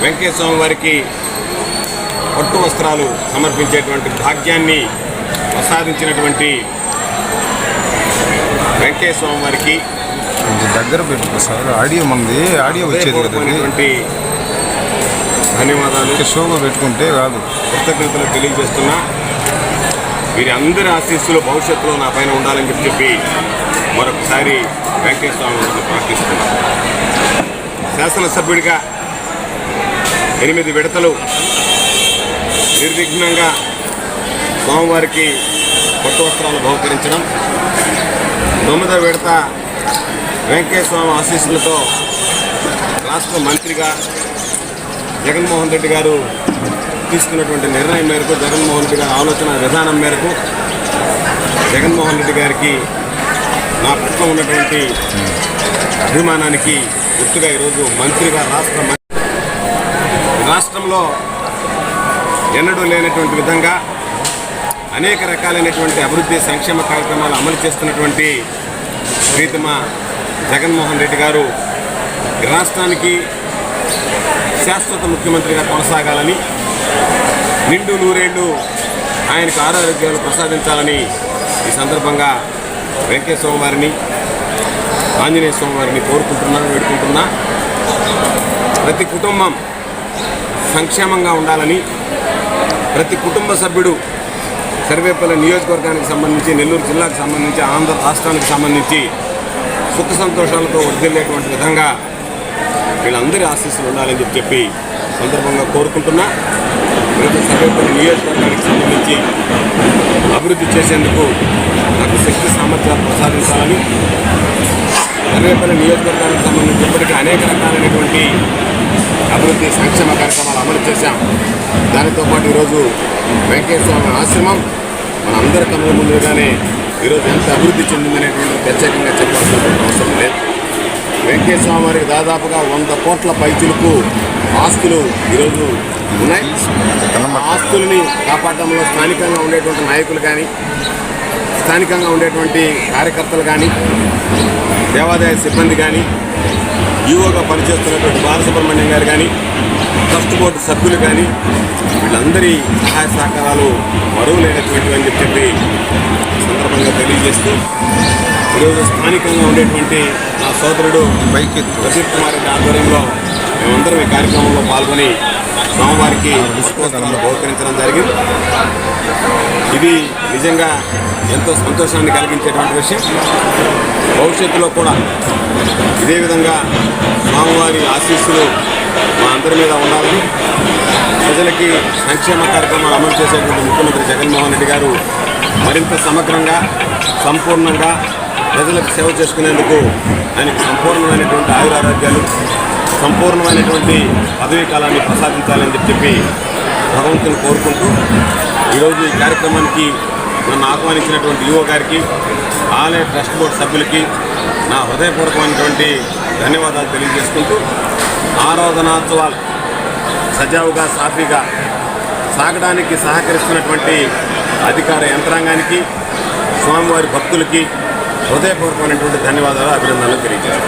స్వామి వారికి పట్టు వస్త్రాలు సమర్పించేటువంటి భాగ్యాన్ని ప్రసాదించినటువంటి స్వామి వారికి దగ్గర పెట్టుకో సార్ ఆడియో మనది ఆడియో వచ్చేది కదా ఇది. హృదయపూర్వకమైనటువంటి ధన్యవాదాలు. షోగా పెట్టుకుంటే కాదు. కృతజ్ఞతలు తెలియజేస్తున్నా. వీరి అందరి ఆశీస్సులు భవిష్యత్తులో నా పైన ఉండాలని చెప్పి చెప్పి మరొకసారి వెంకటేశ్వర స్వామి వారిని ప్రార్థిస్తున్నా శాసనసభ్యుడిగా ఎనిమిది విడతలు నిర్విఘ్నంగా స్వామివారికి పట్టు వస్త్రాలు బహుకరించడం. తొమ్మిదో విడత వెంకటేశ్వర స్వామి ఆశీస్సులతో రాష్ట్ర మంత్రిగా జగన్మోహన్ రెడ్డి గారు తీసుకున్నటువంటి నిర్ణయం మేరకు జగన్మోహన్ రెడ్డి గారి ఆలోచన విధానం మేరకు జగన్మోహన్ రెడ్డి గారికి నా పట్ల ఉన్నటువంటి అభిమానానికి గుర్తుగా ఈరోజు మంత్రిగా రాష్ట్ర రాష్ట్రంలో ఎన్నడూ లేనటువంటి విధంగా అనేక రకాలైనటువంటి అభివృద్ధి సంక్షేమ కార్యక్రమాలు అమలు చేస్తున్నటువంటి ప్రీతమ జగన్మోహన్ రెడ్డి గారు రాష్ట్రానికి శాశ్వత ముఖ్యమంత్రిగా కొనసాగాలని నిండు నూరేళ్ళు ఆయనకు ఆరోగ్యాలు ప్రసాదించాలని ఈ సందర్భంగా వెంకటేశ్వర స్వామివారిని ఆంజనేయ స్వామివారిని కోరుకుంటున్నాను వేడుకుంటున్నా. ప్రతి కుటుంబం సంక్షేమంగా ఉండాలని ప్రతి కుటుంబ సభ్యుడు సర్వేపల్లి నియోజకవర్గానికి సంబంధించి నెల్లూరు జిల్లాకు సంబంధించి ఆంధ్ర రాష్ట్రానికి సంబంధించి సుఖ సంతోషాలతో వర్ధిల్లేటువంటి విధంగా వీళ్ళందరి ఆశీస్సులు ఉండాలని చెప్పి చెప్పి సందర్భంగా కోరుకుంటున్నా. ఈరోజు సర్వేపల్లి నియోజకవర్గానికి సంబంధించి అభివృద్ధి చేసేందుకు నాకు శక్తి సామర్థ్యాలు ప్రసాదించాలని సర్వేపల్లి నియోజకవర్గానికి సంబంధించి ఇప్పటికీ అనేక రకాలైనటువంటి అభివృద్ధి సంక్షేమ కార్యక్రమాలు అమలు చేశాం. దానితో పాటు ఈరోజు వెంకటేశ్వర స్వామి ఆశ్రమం మన అందరి కళ్ళ ముందుగానే ఈరోజు ఎంత అభివృద్ధి చెందిందనేటువంటి ప్రత్యేకంగా చెప్పాల్సినటువంటి అవసరం లేదు. వెంకటేశ్వర స్వామి వారికి దాదాపుగా వంద కోట్ల పైచులకు ఆస్తులు ఈరోజు ఉన్నాయి. ఆస్తుల్ని కాపాడడంలో స్థానికంగా ఉండేటువంటి నాయకులు కానీ స్థానికంగా ఉండేటువంటి కార్యకర్తలు కానీ దేవాదాయ సిబ్బంది కానీ ఈవోగా పనిచేస్తున్నటువంటి బాలసుబ్రహ్మణ్యం గారు కానీ ట్రస్ట్ బోర్డు సభ్యులు కానీ వీళ్ళందరి సహాయ సహకారాలు మరువు లేనటువంటివి అని చెప్పి ఈ సందర్భంగా తెలియజేస్తూ ఈరోజు స్థానికంగా ఉండేటువంటి సోదరుడు పైకి ప్రదీప్ కుమార్ రెడ్డి ఆధ్వర్యంలో మేమందరం ఈ కార్యక్రమంలో పాల్గొని స్వామివారికి పుష్పవస్త్రాలు బహుకరించడం జరిగింది. ఇది నిజంగా ఎంతో సంతోషాన్ని కలిగించేటువంటి విషయం. భవిష్యత్తులో కూడా ఇదే విధంగా స్వామివారి ఆశీస్సులు మా అందరి మీద ఉండాలని ప్రజలకి సంక్షేమ కార్యక్రమాలు అమలు చేసేటువంటి ముఖ్యమంత్రి జగన్మోహన్ రెడ్డి గారు మరింత సమగ్రంగా సంపూర్ణంగా ప్రజలకు సేవ చేసుకునేందుకు ఆయనకు సంపూర్ణమైనటువంటి ఆయురారోగ్యాలు సంపూర్ణమైనటువంటి పదవీ కాలాన్ని ప్రసాదించాలని చెప్పి భగవంతుని కోరుకుంటూ ఈరోజు ఈ కార్యక్రమానికి నన్ను ఆహ్వానించినటువంటి యువ గారికి ఆలయ ట్రస్ట్ బోర్డు సభ్యులకి నా హృదయపూర్వకమైనటువంటి ధన్యవాదాలు తెలియజేసుకుంటూ ఆరాధనోత్సవాలు సజావుగా సాఫీగా సాగడానికి సహకరిస్తున్నటువంటి అధికార యంత్రాంగానికి స్వామివారి భక్తులకి హృదయపూర్వకమైనటువంటి ధన్యవాదాలు అభినందనలు తెలియజేస్తాను